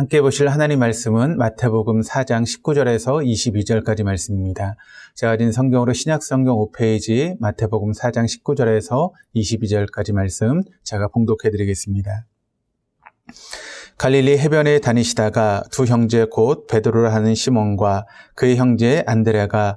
함께 보실 하나님 말씀은 마태복음 4장 19절에서 22절까지 말씀입니다. 제가 가진 성경으로 신약 성경 5페이지 마태복음 4장 19절에서 22절까지 말씀 제가 봉독해 드리겠습니다. 갈릴리 해변에 다니시다가 두 형제 곧 베드로라 하는 시몬과 그의 형제 안드레가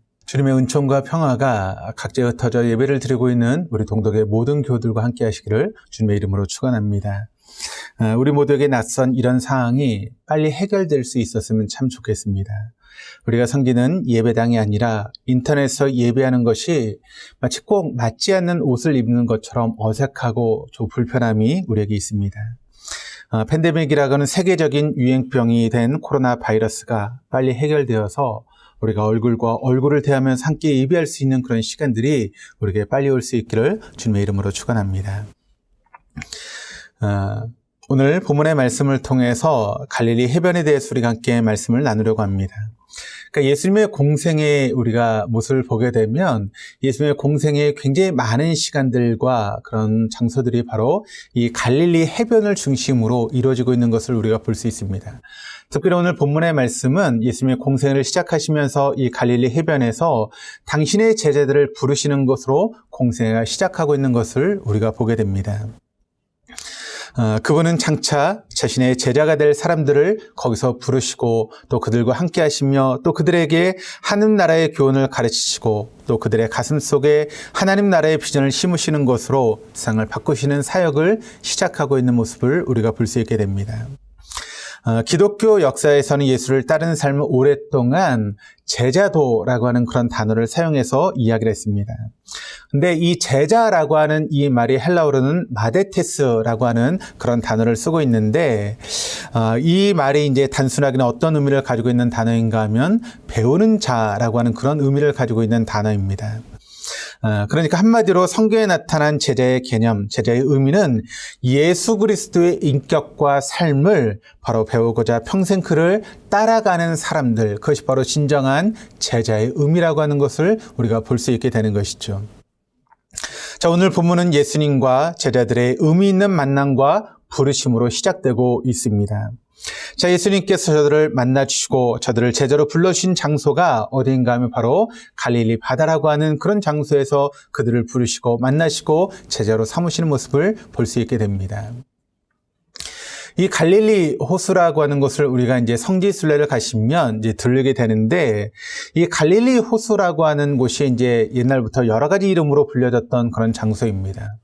주님의 은총과 평화가 각지에 흩어져 예배를 드리고 있는 우리 동덕의 모든 교들과 함께 하시기를 주님의 이름으로 축원합니다. 아, 우리 모두에게 낯선 이런 상황이 빨리 해결될 수 있었으면 참 좋겠습니다. 우리가 섬기는 예배당이 아니라 인터넷에서 예배하는 것이 마치 꼭 맞지 않는 옷을 입는 것처럼 어색하고 좀 불편함이 우리에게 있습니다. 어, 팬데믹이라고는 세계적인 유행병이 된 코로나 바이러스가 빨리 해결되어서 우리가 얼굴과 얼굴을 대하면서 함께 예배할 수 있는 그런 시간들이 우리에게 빨리 올 수 있기를 주님의 이름으로 축원합니다. 어, 오늘 본문의 말씀을 통해서 갈릴리 해변에 대해서 우리가 함께 말씀을 나누려고 합니다. 그러니까 예수님의 공생의 우리가 모습을 보게 되면 예수님의 공생의 굉장히 많은 시간들과 그런 장소들이 바로 이 갈릴리 해변을 중심으로 이루어지고 있는 것을 우리가 볼 수 있습니다. 특별히 오늘 본문의 말씀은 예수님의 공생을 시작하시면서 이 갈릴리 해변에서 당신의 제자들을 부르시는 것으로 공생을 시작하고 있는 것을 우리가 보게 됩니다. 어, 그분은 장차 자신의 제자가 될 사람들을 거기서 부르시고 또 그들과 함께 하시며 또 그들에게 하늘 나라의 교훈을 가르치시고 또 그들의 가슴 속에 하나님 나라의 비전을 심으시는 것으로 세상을 바꾸시는 사역을 시작하고 있는 모습을 우리가 볼 수 있게 됩니다. 어, 기독교 역사에서는 예수를 따르는 삶을 오랫동안 제자도라고 하는 그런 단어를 사용해서 이야기를 했습니다. 근데 이 제자라고 하는 이 말이 헬라어로는 마데테스라고 하는 그런 단어를 쓰고 있는데 어, 이 말이 이제 단순하게는 어떤 의미를 가지고 있는 단어인가 하면 배우는 자라고 하는 그런 의미를 가지고 있는 단어입니다. 어, 그러니까 한마디로 성경에 나타난 제자의 개념, 제자의 의미는 예수 그리스도의 인격과 삶을 바로 배우고자 평생 그를 따라가는 사람들, 그것이 바로 진정한 제자의 의미라고 하는 것을 우리가 볼 수 있게 되는 것이죠. 자, 오늘 본문은 예수님과 제자들의 의미 있는 만남과 부르심으로 시작되고 있습니다. 자, 예수님께서 저들을 만나주시고 저들을 제자로 불러주신 장소가 어디인가 하면 바로 갈릴리 바다라고 하는 그런 장소에서 그들을 부르시고 만나시고 제자로 삼으시는 모습을 볼 수 있게 됩니다. 이 갈릴리 호수라고 하는 곳을 우리가 이제 성지 순례를 가시면 이제 들르게 되는데 이 갈릴리 호수라고 하는 곳이 이제 옛날부터 여러 가지 이름으로 불려졌던 그런 장소입니다.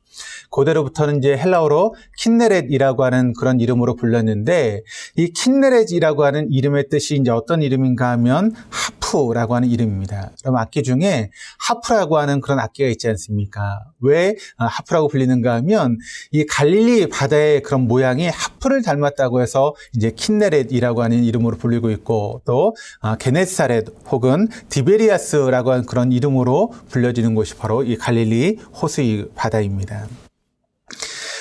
고대로부터는 이제 헬라어로 킨네렛이라고 하는 그런 이름으로 불렸는데 이 킨네렛이라고 하는 이름의 뜻이 이제 어떤 이름인가 하면 하프라고 하는 이름입니다. 그럼 악기 중에 하프라고 하는 그런 악기가 있지 않습니까? 왜 아, 하프라고 불리는가 하면 이 갈릴리 바다의 그런 모양이 하프를 닮았다고 해서 이제 킨네렛이라고 하는 이름으로 불리고 있고 또 아, 게네사렛 혹은 디베리아스라고 하는 그런 이름으로 불려지는 곳이 바로 이 갈릴리 호수의 바다입니다.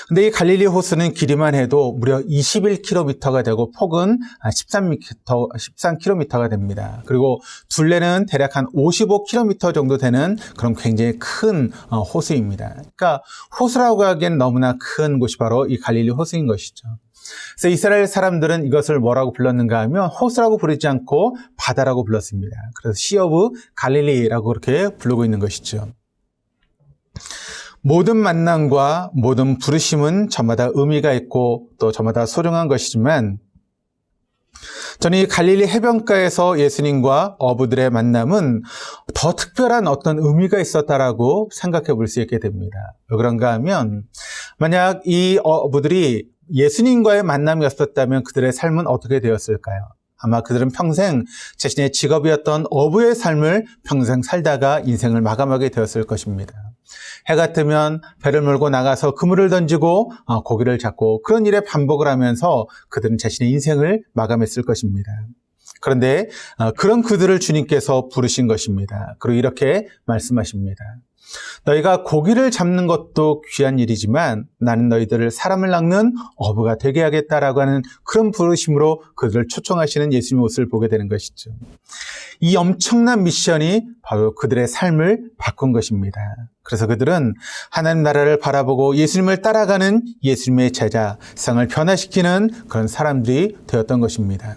근데 이 갈릴리 호수는 길이만 해도 무려 21km가 되고 폭은 13m, 13km가 됩니다. 그리고 둘레는 대략 한 55km 정도 되는 그런 굉장히 큰 어, 호수입니다. 그러니까 호수라고 하기엔 너무나 큰 곳이 바로 이 갈릴리 호수인 것이죠. 그래서 이스라엘 사람들은 이것을 뭐라고 불렀는가 하면 호수라고 부르지 않고 바다라고 불렀습니다. 그래서 시어브 갈릴리라고 그렇게 부르고 있는 것이죠. 모든 만남과 모든 부르심은 저마다 의미가 있고 또 저마다 소중한 것이지만 저는 이 갈릴리 해변가에서 예수님과 어부들의 만남은 더 특별한 어떤 의미가 있었다라고 생각해 볼 수 있게 됩니다. 왜 그런가 하면 만약 이 어부들이 예수님과의 만남이 없었다면 그들의 삶은 어떻게 되었을까요? 아마 그들은 평생 자신의 직업이었던 어부의 삶을 평생 살다가 인생을 마감하게 되었을 것입니다. 해가 뜨면 배를 몰고 나가서 그물을 던지고 어, 고기를 잡고 그런 일에 반복을 하면서 그들은 자신의 인생을 마감했을 것입니다. 그런데 어, 그런 그들을 주님께서 부르신 것입니다. 그리고 이렇게 말씀하십니다. 너희가 고기를 잡는 것도 귀한 일이지만 나는 너희들을 사람을 낚는 어부가 되게 하겠다라고 하는 그런 부르심으로 그들을 초청하시는 예수님의 모습을 보게 되는 것이죠. 이 엄청난 미션이 바로 그들의 삶을 바꾼 것입니다. 그래서 그들은 하나님 나라를 바라보고 예수님을 따라가는 예수님의 제자, 세상을 변화시키는 그런 사람들이 되었던 것입니다.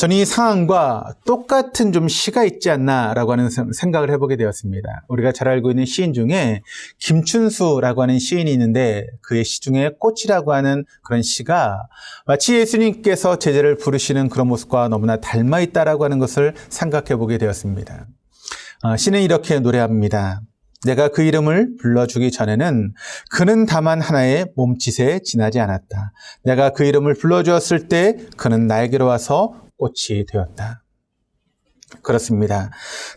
저는 이 상황과 똑같은 좀 시가 있지 않나라고 하는 생각을 해보게 되었습니다. 우리가 잘 알고 있는 시인 중에 김춘수라고 하는 시인이 있는데 그의 시 중에 꽃이라고 하는 그런 시가 마치 예수님께서 제자를 부르시는 그런 모습과 너무나 닮아 있다라고 하는 것을 생각해 보게 되었습니다. 어, 시는 이렇게 노래합니다. 내가 그 이름을 불러주기 전에는 그는 다만 하나의 몸짓에 지나지 않았다. 내가 그 이름을 불러주었을 때 그는 나에게로 와서 꽃이 되었다. 그렇습니다.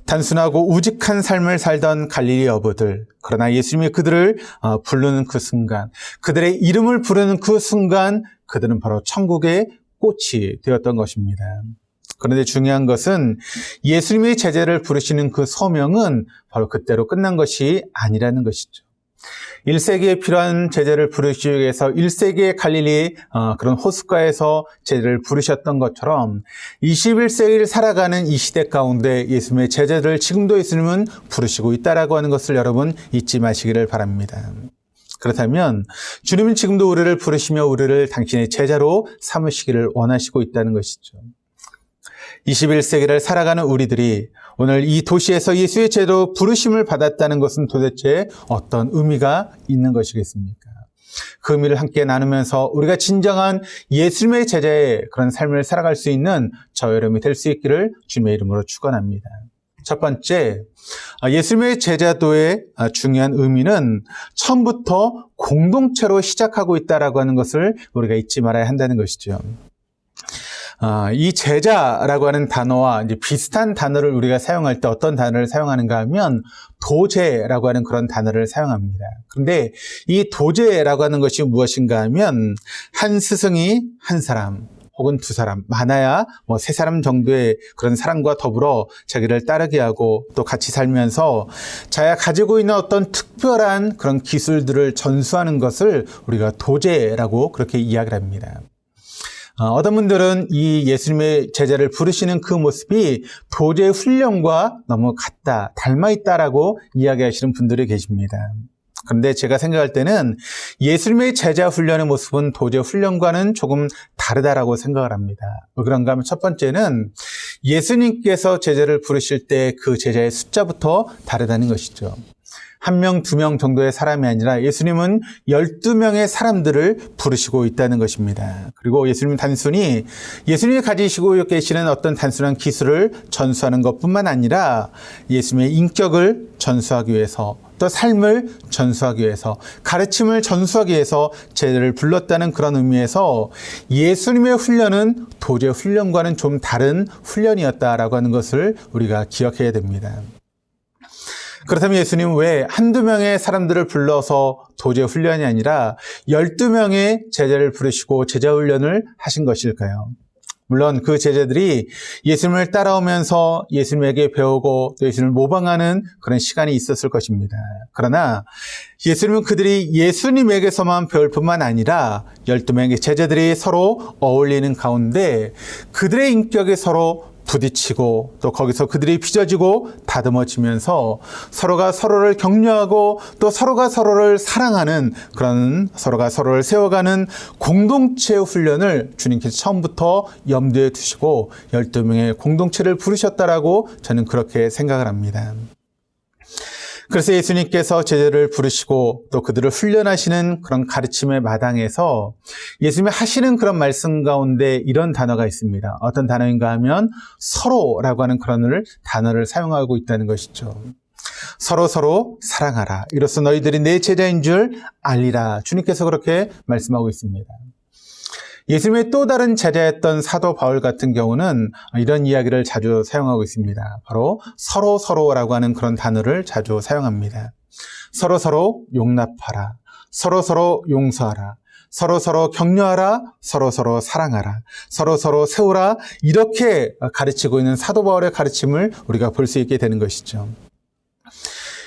단순하고 우직한 삶을 살던 갈릴리 어부들, 그러나 예수님이 그들을 어, 부르는 그 순간, 그들의 이름을 부르는 그 순간, 그들은 바로 천국의 꽃이 되었던 것입니다. 그런데 중요한 것은 예수님의 제자를 부르시는 그 소명은 바로 그때로 끝난 것이 아니라는 것이죠. 1세기에 필요한 제자를 부르시기 위해서 1세기의 갈릴리 어, 그런 호숫가에서 제자를 부르셨던 것처럼 21세기를 살아가는 이 시대 가운데 예수님의 제자들을 지금도 예수님은 부르시고 있다라고 하는 것을 여러분 잊지 마시기를 바랍니다. 그렇다면 주님은 지금도 우리를 부르시며 우리를 당신의 제자로 삼으시기를 원하시고 있다는 것이죠. 21세기를 살아가는 우리들이 오늘 이 도시에서 예수의 제로 부르심을 받았다는 것은 도대체 어떤 의미가 있는 것이겠습니까? 그 의미를 함께 나누면서 우리가 진정한 예수님의 제자의 그런 삶을 살아갈 수 있는 저 여러분이 될 수 있기를 주님의 이름으로 축원합니다. 첫 번째, 예수님의 제자도의 중요한 의미는 처음부터 공동체로 시작하고 있다라고 하는 것을 우리가 잊지 말아야 한다는 것이죠. 아, 이 제자라고 하는 단어와 이제 비슷한 단어를 우리가 사용할 때 어떤 단어를 사용하는가 하면 도제라고 하는 그런 단어를 사용합니다. 그런데 이 도제라고 하는 것이 무엇인가 하면 한 스승이 한 사람, 혹은 두 사람, 많아야 뭐 세 사람 정도의 그런 사람과 더불어 자기를 따르게 하고 또 같이 살면서 자기가 가지고 있는 어떤 특별한 그런 기술들을 전수하는 것을 우리가 도제라고 그렇게 이야기를 합니다. 어, 어떤 분들은 이 예수님의 제자를 부르시는 그 모습이 도제 훈련과 너무 같다, 닮아 있다라고 이야기하시는 분들이 계십니다. 그런데 제가 생각할 때는 예수님의 제자 훈련의 모습은 도제 훈련과는 조금 다르다라고 생각을 합니다. 왜 그런가 하면 첫 번째는 예수님께서 제자를 부르실 때 그 제자의 숫자부터 다르다는 것이죠. 한 명, 두 명 정도의 사람이 아니라 예수님은 12명의 사람들을 부르시고 있다는 것입니다. 그리고 예수님은 단순히 예수님이 가지시고 계시는 어떤 단순한 기술을 전수하는 것 뿐만 아니라 예수님의 인격을 전수하기 위해서 또 삶을 전수하기 위해서 가르침을 전수하기 위해서 제자를 불렀다는 그런 의미에서 예수님의 훈련은 도저히 훈련과는 좀 다른 훈련이었다라고 하는 것을 우리가 기억해야 됩니다. 그렇다면 예수님은 왜 한두 명의 사람들을 불러서 도제 훈련이 아니라 12명의 제자를 부르시고 제자 훈련을 하신 것일까요? 물론 그 제자들이 예수님을 따라오면서 예수님에게 배우고 또 예수님을 모방하는 그런 시간이 있었을 것입니다. 그러나 예수님은 그들이 예수님에게서만 배울 뿐만 아니라 12명의 제자들이 서로 어울리는 가운데 그들의 인격이 서로 부딪히고 또 거기서 그들이 빚어지고 다듬어지면서 서로가 서로를 격려하고 또 서로가 서로를 사랑하는 그런 서로가 서로를 세워가는 공동체 훈련을 주님께서 처음부터 염두에 두시고 12명의 공동체를 부르셨다라고 저는 그렇게 생각을 합니다. 그래서 예수님께서 제자를 부르시고 또 그들을 훈련하시는 그런 가르침의 마당에서 예수님이 하시는 그런 말씀 가운데 이런 단어가 있습니다. 어떤 단어인가 하면 서로라고 하는 그런 단어를 사용하고 있다는 것이죠. 서로 서로 사랑하라. 이로써 너희들이 내 제자인 줄 알리라. 주님께서 그렇게 말씀하고 있습니다. 예수님의 또 다른 제자였던 사도 바울 같은 경우는 이런 이야기를 자주 사용하고 있습니다. 바로 서로 서로라고 하는 그런 단어를 자주 사용합니다. 서로 서로 용납하라. 서로 서로 용서하라. 서로 서로 격려하라, 서로 서로 사랑하라, 서로 서로 세우라 이렇게 가르치고 있는 사도 바울의 가르침을 우리가 볼 수 있게 되는 것이죠.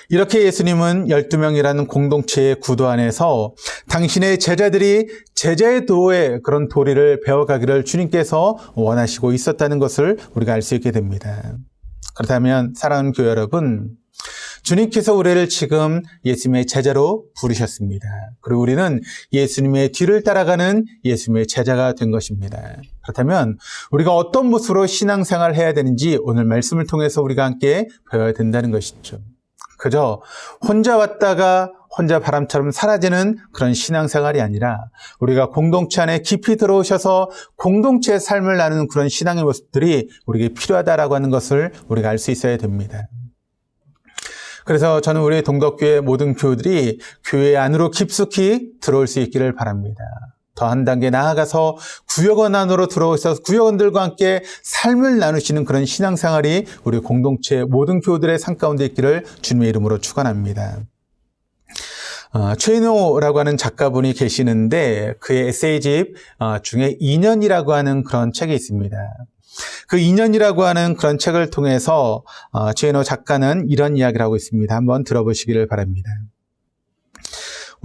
이렇게 예수님은 12명이라는 공동체의 구도 안에서 당신의 제자들이 제자의 도의 그런 도리를 배워가기를 주님께서 원하시고 있었다는 것을 우리가 알 수 있게 됩니다. 그렇다면 사랑하는 교회 여러분, 주님께서 우리를 지금 예수님의 제자로 부르셨습니다. 그리고 우리는 예수님의 뒤를 따라가는 예수님의 제자가 된 것입니다. 그렇다면 우리가 어떤 모습으로 신앙생활을 해야 되는지 오늘 말씀을 통해서 우리가 함께 배워야 된다는 것이죠. 그저 혼자 왔다가 혼자 바람처럼 사라지는 그런 신앙생활이 아니라 우리가 공동체 안에 깊이 들어오셔서 공동체의 삶을 나누는 그런 신앙의 모습들이 우리에게 필요하다라고 하는 것을 우리가 알 수 있어야 됩니다. 그래서 저는 우리 동덕교회 모든 교우들이 교회 안으로 깊숙이 들어올 수 있기를 바랍니다. 더 한 단계 나아가서 구역원 안으로 들어오셔서 구역원들과 함께 삶을 나누시는 그런 신앙생활이 우리 공동체 모든 교우들의 삶 가운데 있기를 주님의 이름으로 축원합니다. 어, 최인호라고 하는 작가분이 계시는데 그의 에세이집 어, 중에 인연이라고 하는 그런 책이 있습니다. 그 인연이라고 하는 그런 책을 통해서 어, 최인호 작가는 이런 이야기를 하고 있습니다. 한번 들어보시기를 바랍니다.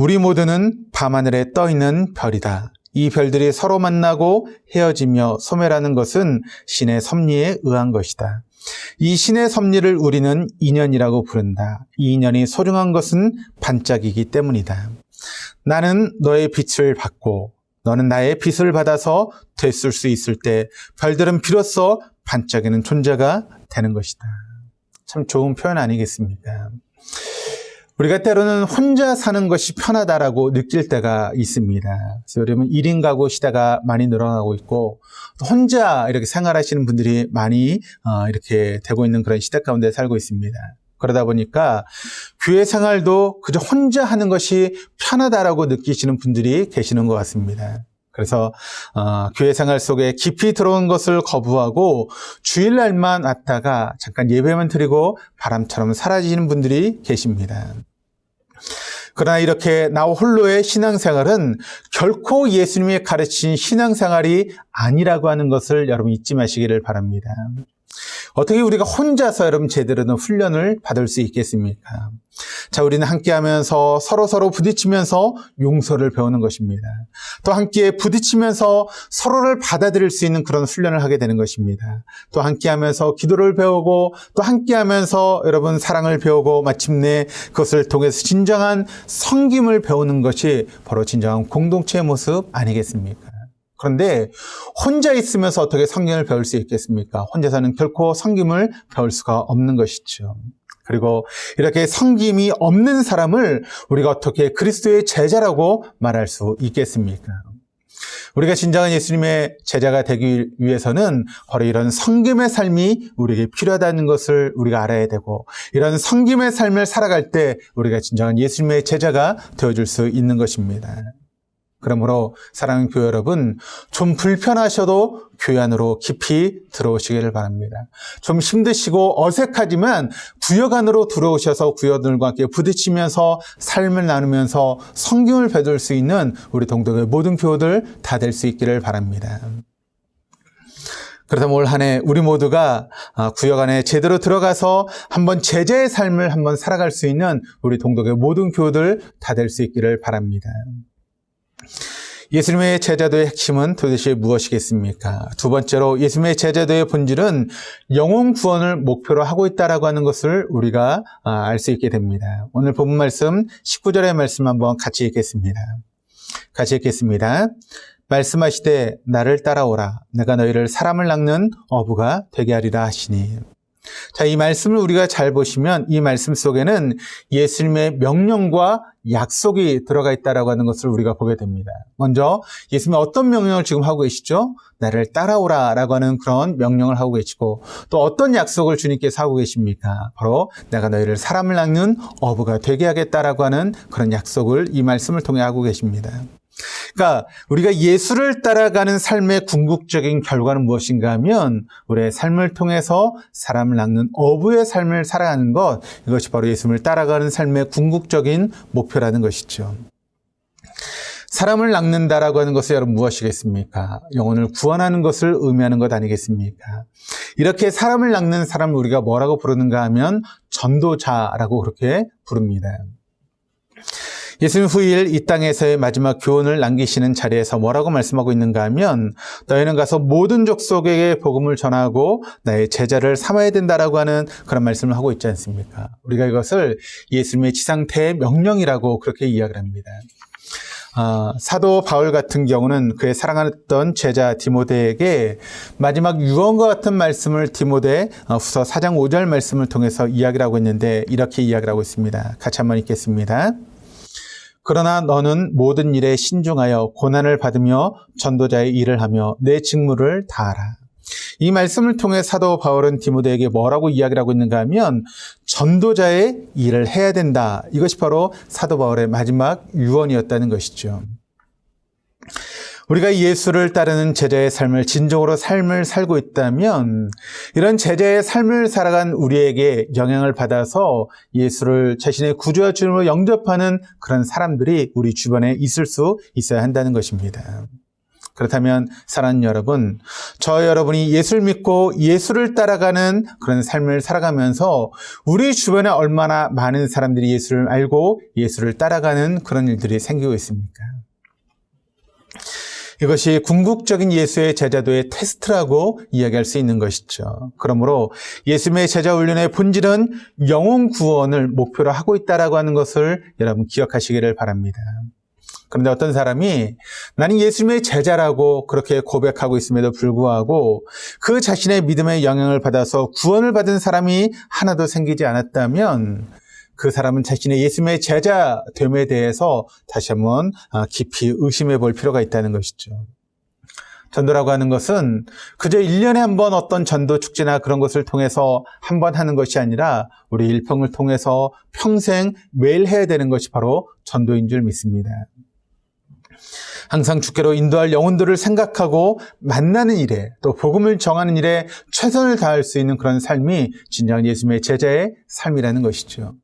우리 모두는 밤하늘에 떠 있는 별이다. 이 별들이 서로 만나고 헤어지며 소멸하는 것은 신의 섭리에 의한 것이다. 이 신의 섭리를 우리는 인연이라고 부른다. 이 인연이 소중한 것은 반짝이기 때문이다. 나는 너의 빛을 받고 너는 나의 빛을 받아서 됐을 수 있을 때 별들은 비로소 반짝이는 존재가 되는 것이다. 참 좋은 표현 아니겠습니까? 우리가 때로는 혼자 사는 것이 편하다라고 느낄 때가 있습니다. 그래서 여러분 1인 가구 시대가 많이 늘어나고 있고 혼자 이렇게 생활하시는 분들이 많이 어, 이렇게 되고 있는 그런 시대 가운데 살고 있습니다. 그러다 보니까 교회 생활도 그저 혼자 하는 것이 편하다라고 느끼시는 분들이 계시는 것 같습니다. 그래서 어, 교회 생활 속에 깊이 들어온 것을 거부하고 주일날만 왔다가 잠깐 예배만 드리고 바람처럼 사라지는 분들이 계십니다. 그러나 이렇게 나 홀로의 신앙생활은 결코 예수님이 가르친 신앙생활이 아니라고 하는 것을 여러분 잊지 마시기를 바랍니다. 어떻게 우리가 혼자서 여러분 제대로 된 훈련을 받을 수 있겠습니까? 자, 우리는 함께 하면서 서로 서로 부딪히면서 용서를 배우는 것입니다. 또 함께 부딪히면서 서로를 받아들일 수 있는 그런 훈련을 하게 되는 것입니다. 또 함께 하면서 기도를 배우고 또 함께 하면서 여러분 사랑을 배우고 마침내 그것을 통해서 진정한 성김을 배우는 것이 바로 진정한 공동체의 모습 아니겠습니까? 그런데 혼자 있으면서 어떻게 성경을 배울 수 있겠습니까? 혼자서는 결코 성김을 배울 수가 없는 것이죠. 그리고 이렇게 성김이 없는 사람을 우리가 어떻게 그리스도의 제자라고 말할 수 있겠습니까? 우리가 진정한 예수님의 제자가 되기 위해서는 바로 이런 성김의 삶이 우리에게 필요하다는 것을 우리가 알아야 되고 이런 성김의 삶을 살아갈 때 우리가 진정한 예수님의 제자가 되어줄 수 있는 것입니다. 그러므로 사랑하는 교회 여러분, 좀 불편하셔도 교회 안으로 깊이 들어오시기를 바랍니다. 좀 힘드시고 어색하지만 구역 안으로 들어오셔서 구역들과 함께 부딪히면서 삶을 나누면서 성경을 배울 수 있는 우리 동덕의 모든 교우들 다 될 수 있기를 바랍니다. 그렇다면 올 한 해 우리 모두가 구역 안에 제대로 들어가서 한번 제자의 삶을 한번 살아갈 수 있는 우리 동덕의 모든 교우들 다 될 수 있기를 바랍니다. 예수님의 제자도의 핵심은 도대체 무엇이겠습니까? 두 번째로 예수님의 제자도의 본질은 영혼 구원을 목표로 하고 있다라고 하는 것을 우리가 알 수 있게 됩니다. 오늘 본문 말씀 19절의 말씀 한번 같이 읽겠습니다. 같이 읽겠습니다. 말씀하시되 나를 따라오라 내가 너희를 사람을 낚는 어부가 되게 하리라 하시니 자, 이 말씀을 우리가 잘 보시면 이 말씀 속에는 예수님의 명령과 약속이 들어가 있다라고 하는 것을 우리가 보게 됩니다. 먼저 예수님이 어떤 명령을 지금 하고 계시죠? 나를 따라오라라고 하는 그런 명령을 하고 계시고 또 어떤 약속을 주님께서 하고 계십니까? 바로 내가 너희를 사람을 낚는 어부가 되게 하겠다라고 하는 그런 약속을 이 말씀을 통해 하고 계십니다. 그러니까 우리가 예수를 따라가는 삶의 궁극적인 결과는 무엇인가 하면 우리의 삶을 통해서 사람을 낚는 어부의 삶을 살아가는 것 이것이 바로 예수를 따라가는 삶의 궁극적인 목표라는 것이죠. 사람을 낚는다라고 하는 것은 여러분 무엇이겠습니까? 영혼을 구원하는 것을 의미하는 것 아니겠습니까? 이렇게 사람을 낚는 사람을 우리가 뭐라고 부르는가 하면 전도자라고 그렇게 부릅니다. 예수님 후일 이 땅에서의 마지막 교훈을 남기시는 자리에서 뭐라고 말씀하고 있는가 하면 너희는 가서 모든 족속에게 복음을 전하고 나의 제자를 삼아야 된다라고 하는 그런 말씀을 하고 있지 않습니까? 우리가 이것을 예수님의 지상태의 명령이라고 그렇게 이야기를 합니다. 아, 사도 바울 같은 경우는 그의 사랑했던 제자 디모데에게 마지막 유언과 같은 말씀을 디모데 어, 후서 4장 5절 말씀을 통해서 이야기를 하고 있는데 이렇게 이야기를 하고 있습니다. 같이 한번 읽겠습니다. 그러나 너는 모든 일에 신중하여 고난을 받으며 전도자의 일을 하며 내 직무를 다하라. 이 말씀을 통해 사도 바울은 디모데에게 뭐라고 이야기를 하고 있는가 하면 전도자의 일을 해야 된다. 이것이 바로 사도 바울의 마지막 유언이었다는 것이죠. 우리가 예수를 따르는 제자의 삶을 진정으로 삶을 살고 있다면 이런 제자의 삶을 살아간 우리에게 영향을 받아서 예수를 자신의 구주와 주님으로 영접하는 그런 사람들이 우리 주변에 있을 수 있어야 한다는 것입니다. 그렇다면 사랑하는 여러분, 저 여러분이 예수를 믿고 예수를 따라가는 그런 삶을 살아가면서 우리 주변에 얼마나 많은 사람들이 예수를 알고 예수를 따라가는 그런 일들이 생기고 있습니까? 이것이 궁극적인 예수의 제자도의 테스트라고 이야기할 수 있는 것이죠. 그러므로 예수님의 제자 훈련의 본질은 영혼 구원을 목표로 하고 있다라고 하는 것을 여러분 기억하시기를 바랍니다. 그런데 어떤 사람이 나는 예수님의 제자라고 그렇게 고백하고 있음에도 불구하고 그 자신의 믿음의 영향을 받아서 구원을 받은 사람이 하나도 생기지 않았다면 그 사람은 자신의 예수님의 제자 됨에 대해서 다시 한번 아, 깊이 의심해 볼 필요가 있다는 것이죠. 전도라고 하는 것은 그저 1년에 한 번 어떤 전도 축제나 그런 것을 통해서 한 번 하는 것이 아니라 우리 일평을 통해서 평생 매일 해야 되는 것이 바로 전도인 줄 믿습니다. 항상 주께로 인도할 영혼들을 생각하고 만나는 일에 또 복음을 정하는 일에 최선을 다할 수 있는 그런 삶이 진정한 예수님의 제자의 삶이라는 것이죠.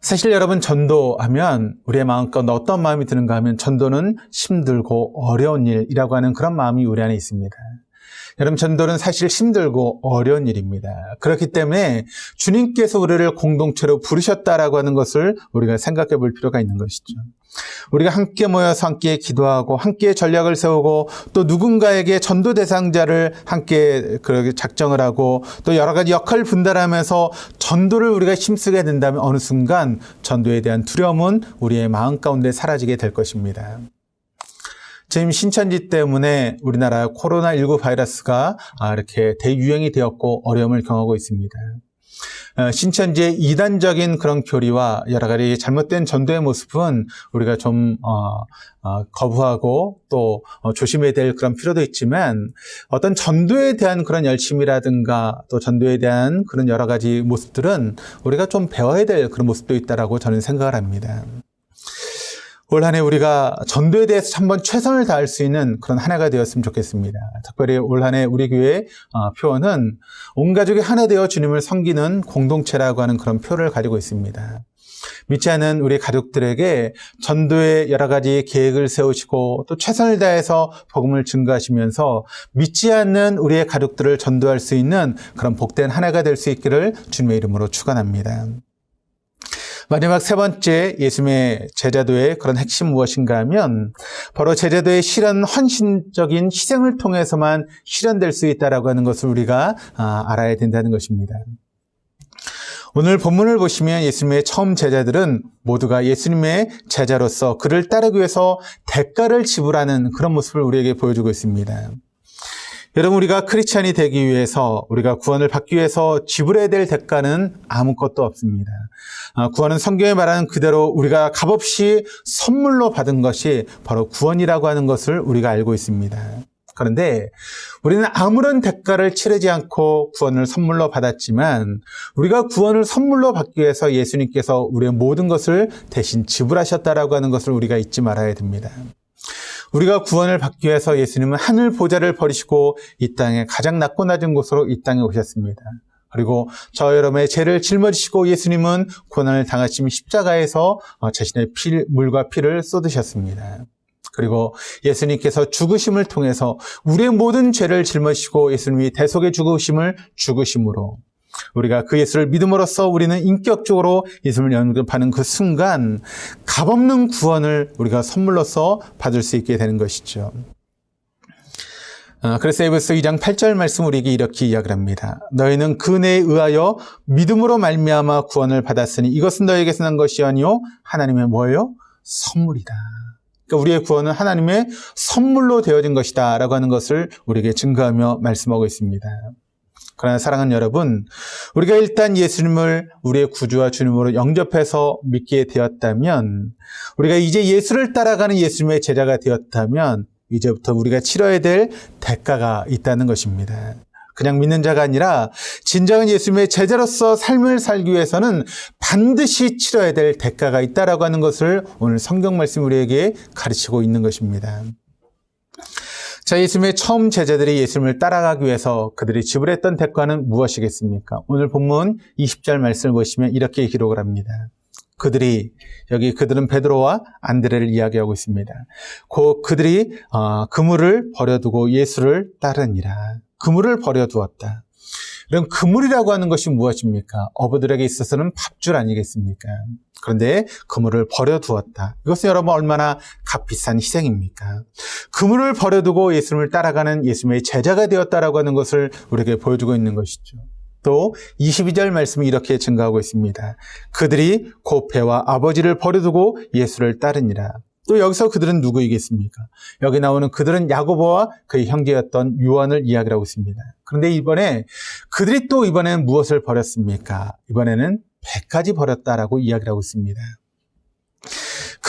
사실 여러분 전도하면 우리의 마음 가운데 어떤 마음이 드는가 하면 전도는 힘들고 어려운 일이라고 하는 그런 마음이 우리 안에 있습니다. 여러분 전도는 사실 힘들고 어려운 일입니다. 그렇기 때문에 주님께서 우리를 공동체로 부르셨다라고 하는 것을 우리가 생각해 볼 필요가 있는 것이죠. 우리가 함께 모여서 함께 기도하고 함께 전략을 세우고 또 누군가에게 전도 대상자를 함께 그렇게 작정을 하고 또 여러 가지 역할 분담하면서 전도를 우리가 힘쓰게 된다면 어느 순간 전도에 대한 두려움은 우리의 마음 가운데 사라지게 될 것입니다. 지금 신천지 때문에 우리나라 코로나19 바이러스가 아, 이렇게 대유행이 되었고 어려움을 경험하고 있습니다. 어, 신천 지의 이단적인 그런 교리와 여러 가지 잘못된 전도의 모습은 우리가 좀 어, 어, 거부하고 또 어, 조심해야 될 그런 필요도 있지만 어떤 전도에 대한 그런 열심이라든가 또 전도에 대한 그런 여러 가지 모습들은 우리가 좀 배워야 될 그런 모습도 있다라고 저는 생각을 합니다. 올 한해 우리가 전도에 대해서 한번 최선을 다할 수 있는 그런 한 해가 되었으면 좋겠습니다. 특별히 올 한해 우리 교회 표어는 온 가족이 하나 되어 주님을 섬기는 공동체라고 하는 그런 표를 가지고 있습니다. 믿지 않은 우리 가족들에게 전도의 여러 가지 계획을 세우시고 또 최선을 다해서 복음을 증거하시면서 믿지 않는 우리의 가족들을 전도할 수 있는 그런 복된 한 해가 될 수 있기를 주님의 이름으로 축원합니다. 마지막 세 번째 예수님의 제자도의 그런 핵심 무엇인가 하면 바로 제자도의 실현 헌신적인 희생을 통해서만 실현될 수 있다라고 하는 것을 우리가 아, 알아야 된다는 것입니다. 오늘 본문을 보시면 예수님의 처음 제자들은 모두가 예수님의 제자로서 그를 따르기 위해서 대가를 지불하는 그런 모습을 우리에게 보여주고 있습니다. 여러분 우리가 크리스찬이 되기 위해서 우리가 구원을 받기 위해서 지불해야 될 대가는 아무것도 없습니다. 아, 구원은 성경에 말하는 그대로 우리가 값없이 선물로 받은 것이 바로 구원이라고 하는 것을 우리가 알고 있습니다. 그런데 우리는 아무런 대가를 치르지 않고 구원을 선물로 받았지만 우리가 구원을 선물로 받기 위해서 예수님께서 우리의 모든 것을 대신 지불하셨다라고 하는 것을 우리가 잊지 말아야 됩니다. 우리가 구원을 받기 위해서 예수님은 하늘 보좌를 버리시고 이 땅에 가장 낮고 낮은 곳으로 이 땅에 오셨습니다. 그리고 저 여러분의 죄를 짊어지시고 예수님은 고난을 당하신 십자가에서 어, 자신의 피, 물과 피를 쏟으셨습니다. 그리고 예수님께서 죽으심을 통해서 우리의 모든 죄를 짊어지시고 예수님이 대속의 죽으심을 죽으심으로 우리가 그 예수를 믿음으로써 우리는 인격적으로 예수님을 영접하는 그 순간 값없는 구원을 우리가 선물로서 받을 수 있게 되는 것이죠. 아, 그래서 에베소 2장 8절 말씀 우리에게 이렇게 이야기를 합니다. 너희는 그네에 의하여 믿음으로 말미암아 구원을 받았으니 이것은 너에게서 난 것이 아니요 하나님의 뭐예요? 선물이다. 그러니까 우리의 구원은 하나님의 선물로 되어진 것이다 라고 하는 것을 우리에게 증거하며 말씀하고 있습니다. 그러나 사랑하는 여러분, 우리가 일단 예수님을 우리의 구주와 주님으로 영접해서 믿게 되었다면, 우리가 이제 예수를 따라가는 예수님의 제자가 되었다면, 이제부터 우리가 치러야 될 대가가 있다는 것입니다. 그냥 믿는 자가 아니라 진정한 예수님의 제자로서 삶을 살기 위해서는 반드시 치러야 될 대가가 있다라고 하는 것을 오늘 성경 말씀 우리에게 가르치고 있는 것입니다. 자, 예수님의 처음 제자들이 예수님을 따라가기 위해서 그들이 지불했던 대가는 무엇이겠습니까? 오늘 본문 20절 말씀을 보시면 이렇게 기록을 합니다. 그들이 여기 그들은 베드로와 안드레를 이야기하고 있습니다. 그 그들이 어, 그물을 버려두고 예수를 따르니라. 그물을 버려두었다. 그럼 그물이라고 하는 것이 무엇입니까? 어부들에게 있어서는 밥줄 아니겠습니까? 그런데 그물을 버려두었다. 이것은 여러분 얼마나 값비싼 희생입니까? 그물을 버려두고 예수님을 따라가는 예수님의 제자가 되었다라고 하는 것을 우리에게 보여주고 있는 것이죠. 또 22절 말씀이 이렇게 증가하고 있습니다. 그들이 고패와 아버지를 버려두고 예수를 따르니라. 또 여기서 그들은 누구이겠습니까? 여기 나오는 그들은 야고보와 그의 형제였던 요한을 이야기하고 있습니다. 그런데 이번에 그들이 또 이번에는 무엇을 버렸습니까? 이번에는 배까지 버렸다라고 이야기를 하고 있습니다.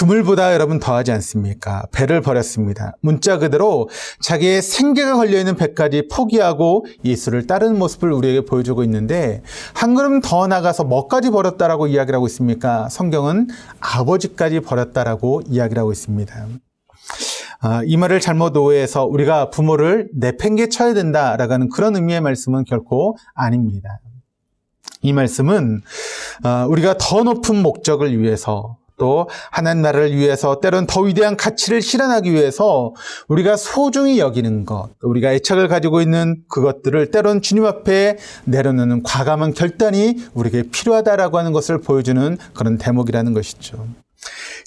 그물보다 여러분 더하지 않습니까? 배를 버렸습니다. 문자 그대로 자기의 생계가 걸려있는 배까지 포기하고 예수를 따르는 모습을 우리에게 보여주고 있는데 한 걸음 더 나가서 뭐까지 버렸다라고 이야기를 하고 있습니까? 성경은 아버지까지 버렸다라고 이야기를 하고 있습니다. 아, 이 말을 잘못 오해해서 우리가 부모를 내팽개쳐야 된다라고 하는 그런 의미의 말씀은 결코 아닙니다. 이 말씀은 아, 우리가 더 높은 목적을 위해서 또 하나님 나라를 위해서 때론 더 위대한 가치를 실현하기 위해서 우리가 소중히 여기는 것, 우리가 애착을 가지고 있는 그것들을 때론 주님 앞에 내려놓는 과감한 결단이 우리에게 필요하다라고 하는 것을 보여주는 그런 대목이라는 것이죠.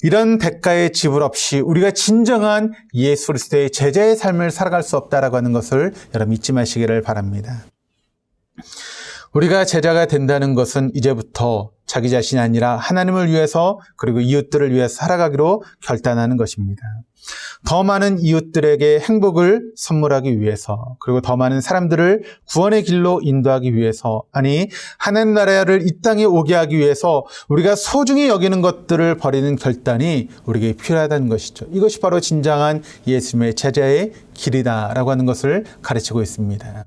이런 대가의 지불 없이 우리가 진정한 예수 그리스도의 제자의 삶을 살아갈 수 없다라고 하는 것을 여러분 잊지 마시기를 바랍니다. 우리가 제자가 된다는 것은 이제부터 자기 자신이 아니라 하나님을 위해서 그리고 이웃들을 위해서 살아가기로 결단하는 것입니다. 더 많은 이웃들에게 행복을 선물하기 위해서 그리고 더 많은 사람들을 구원의 길로 인도하기 위해서 아니 하나님 나라를 이 땅에 오게 하기 위해서 우리가 소중히 여기는 것들을 버리는 결단이 우리에게 필요하다는 것이죠. 이것이 바로 진정한 예수님의 제자의 길이다라고 하는 것을 가르치고 있습니다.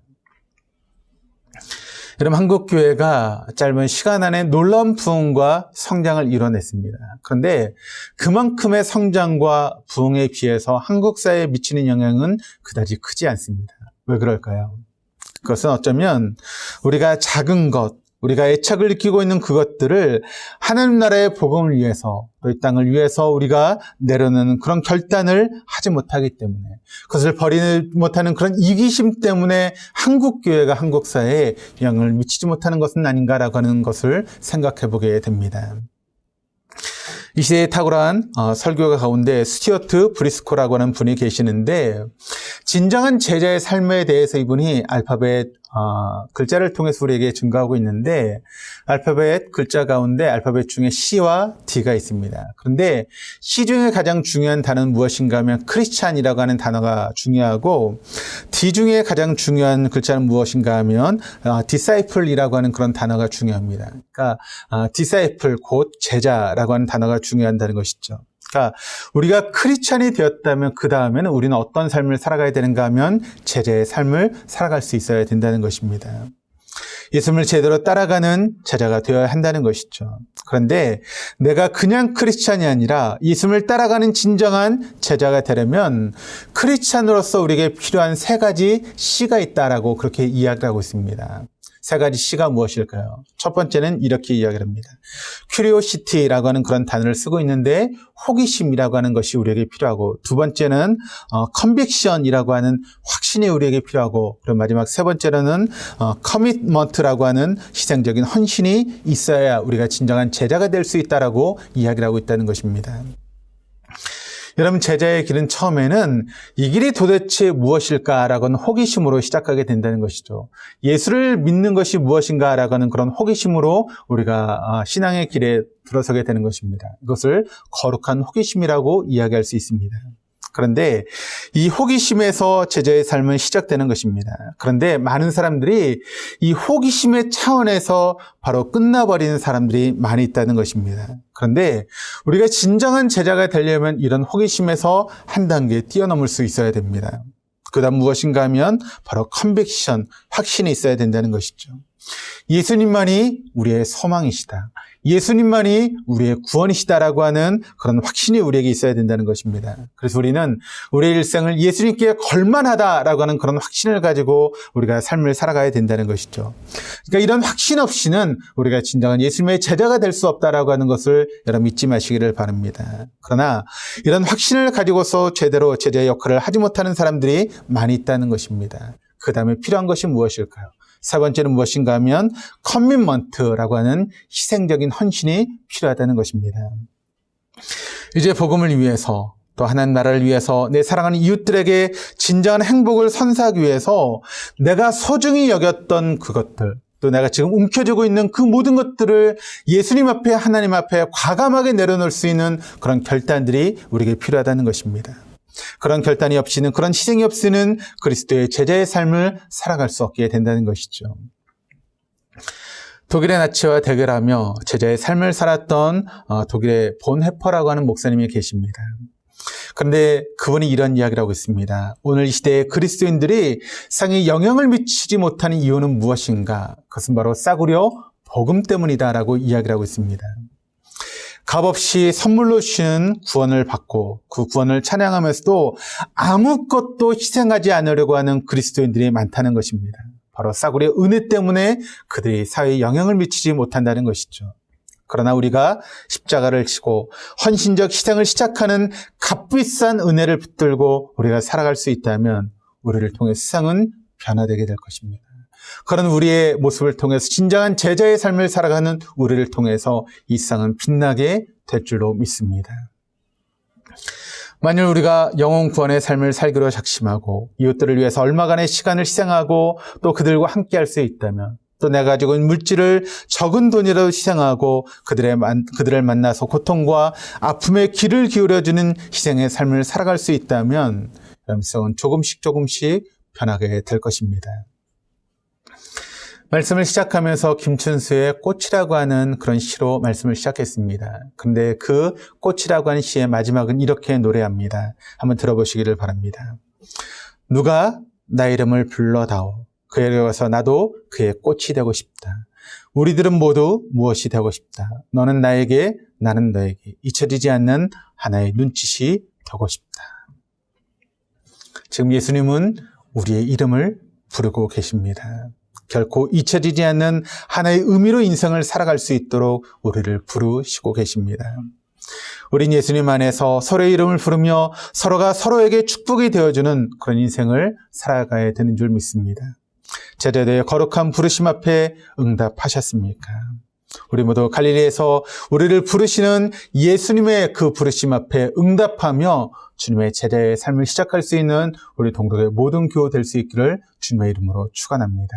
여러분 한국 교회가 짧은 시간 안에 놀라운 부흥과 성장을 이뤄냈습니다. 그런데 그만큼의 성장과 부흥에 비해서 한국 사회에 미치는 영향은 그다지 크지 않습니다. 왜 그럴까요? 그것은 어쩌면 우리가 작은 것, 우리가 애착을 느끼고 있는 그것들을 하나님 나라의 복음을 위해서 또 이 땅을 위해서 우리가 내려놓는 그런 결단을 하지 못하기 때문에 그것을 버리지 못하는 그런 이기심 때문에 한국 교회가 한국 사회에 영향을 미치지 못하는 것은 아닌가라고 하는 것을 생각해 보게 됩니다. 이 시대에 탁월한 어, 설교가 가운데 스티어트 브리스코라고 하는 분이 계시는데 진정한 제자의 삶에 대해서 이분이 알파벳 어, 글자를 통해서 우리에게 증가하고 있는데 알파벳 글자 가운데 알파벳 중에 C와 D가 있습니다. 그런데 C 중에 가장 중요한 단어는 무엇인가 하면 크리스찬이라고 하는 단어가 중요하고 D 중에 가장 중요한 글자는 무엇인가 하면 어, disciple이라고 하는 그런 단어가 중요합니다. 그러니까 어, disciple 곧 제자라고 하는 단어가 중요한다는 것이죠. 그러니까 우리가 크리스찬이 되었다면 그 다음에는 우리는 어떤 삶을 살아가야 되는가 하면 제자의 삶을 살아갈 수 있어야 된다는 것입니다. 예수님을 제대로 따라가는 제자가 되어야 한다는 것이죠. 그런데 내가 그냥 크리스찬이 아니라 예수님을 따라가는 진정한 제자가 되려면 크리스찬으로서 우리에게 필요한 세 가지 C가 있다라고 그렇게 이야기를 하고 있습니다. 세 가지 C가 무엇일까요? 첫 번째는 이렇게 이야기를 합니다. curiosity라고 하는 그런 단어를 쓰고 있는데 호기심이라고 하는 것이 우리에게 필요하고 두 번째는 어, conviction이라고 하는 확신이 우리에게 필요하고 그리고 마지막 세 번째로는 어, commitment라고 하는 희생적인 헌신이 있어야 우리가 진정한 제자가 될 수 있다라고 이야기를 하고 있다는 것입니다. 여러분 제자의 길은 처음에는 이 길이 도대체 무엇일까라고 하는 호기심으로 시작하게 된다는 것이죠. 예수를 믿는 것이 무엇인가라고 하는 그런 호기심으로 우리가 아, 신앙의 길에 들어서게 되는 것입니다. 이것을 거룩한 호기심이라고 이야기할 수 있습니다. 그런데 이 호기심에서 제자의 삶은 시작되는 것입니다. 그런데 많은 사람들이 이 호기심의 차원에서 바로 끝나버리는 사람들이 많이 있다는 것입니다. 그런데 우리가 진정한 제자가 되려면 이런 호기심에서 한 단계 뛰어넘을 수 있어야 됩니다. 그 다음 무엇인가 하면 바로 컨빅션, 확신이 있어야 된다는 것이죠. 예수님만이 우리의 소망이시다. 예수님만이 우리의 구원이시다라고 하는 그런 확신이 우리에게 있어야 된다는 것입니다. 그래서 우리는 우리의 일생을 예수님께 걸만하다라고 하는 그런 확신을 가지고 우리가 삶을 살아가야 된다는 것이죠. 그러니까 이런 확신 없이는 우리가 진정한 예수님의 제자가 될 수 없다라고 하는 것을 여러분 잊지 마시기를 바랍니다. 그러나 이런 확신을 가지고서 제대로 제자의 역할을 하지 못하는 사람들이 많이 있다는 것입니다. 그 다음에 필요한 것이 무엇일까요? 세 번째는 무엇인가 하면 커밋먼트라고 하는 희생적인 헌신이 필요하다는 것입니다. 이제 복음을 위해서 또 하나님 나라를 위해서 내 사랑하는 이웃들에게 진정한 행복을 선사하기 위해서 내가 소중히 여겼던 그것들 또 내가 지금 움켜쥐고 있는 그 모든 것들을 예수님 앞에 하나님 앞에 과감하게 내려놓을 수 있는 그런 결단들이 우리에게 필요하다는 것입니다. 그런 결단이 없이는 그런 희생이 없이는 그리스도의 제자의 삶을 살아갈 수 없게 된다는 것이죠. 독일의 나치와 대결하며 제자의 삶을 살았던 어, 독일의 본 해퍼라고 하는 목사님이 계십니다. 그런데 그분이 이런 이야기를 하고 있습니다. 오늘 이 시대의 그리스도인들이 상에 영향을 미치지 못하는 이유는 무엇인가? 그것은 바로 싸구려 복음 때문이다라고 이야기를 하고 있습니다. 값없이 선물로 주신 구원을 받고 그 구원을 찬양하면서도 아무것도 희생하지 않으려고 하는 그리스도인들이 많다는 것입니다. 바로 싸구려 은혜 때문에 그들이 사회에 영향을 미치지 못한다는 것이죠. 그러나 우리가 십자가를 지고 헌신적 희생을 시작하는 값비싼 은혜를 붙들고 우리가 살아갈 수 있다면 우리를 통해 세상은 변화되게 될 것입니다. 그런 우리의 모습을 통해서 진정한 제자의 삶을 살아가는 우리를 통해서 이 세상은 빛나게 될 줄로 믿습니다. 만일 우리가 영혼 구원의 삶을 살기로 작심하고 이웃들을 위해서 얼마간의 시간을 희생하고 또 그들과 함께 할 수 있다면 또 내가 가지고 있는 물질을 적은 돈이라도 희생하고 그들의 만, 그들을 만나서 고통과 아픔의 길을 기울여주는 희생의 삶을 살아갈 수 있다면 여러분 조금씩 조금씩 변하게 될 것입니다. 말씀을 시작하면서 김춘수의 꽃이라고 하는 그런 시로 말씀을 시작했습니다. 그런데 그 꽃이라고 하는 시의 마지막은 이렇게 노래합니다. 한번 들어보시기를 바랍니다. 누가 나 이름을 불러다오. 그에게 와서 나도 그의 꽃이 되고 싶다. 우리들은 모두 무엇이 되고 싶다. 너는 나에게, 나는 너에게 잊혀지지 않는 하나의 눈짓이 되고 싶다. 지금 예수님은 우리의 이름을 부르고 계십니다. 결코 잊혀지지 않는 하나의 의미로 인생을 살아갈 수 있도록 우리를 부르시고 계십니다. 우린 예수님 안에서 서로의 이름을 부르며 서로가 서로에게 축복이 되어주는 그런 인생을 살아가야 되는 줄 믿습니다. 제자들의 거룩한 부르심 앞에 응답하셨습니까? 우리 모두 갈릴리에서 우리를 부르시는 예수님의 그 부르심 앞에 응답하며 주님의 제자의 삶을 시작할 수 있는 우리 동독의 모든 교우 될 수 있기를 주님의 이름으로 축원합니다.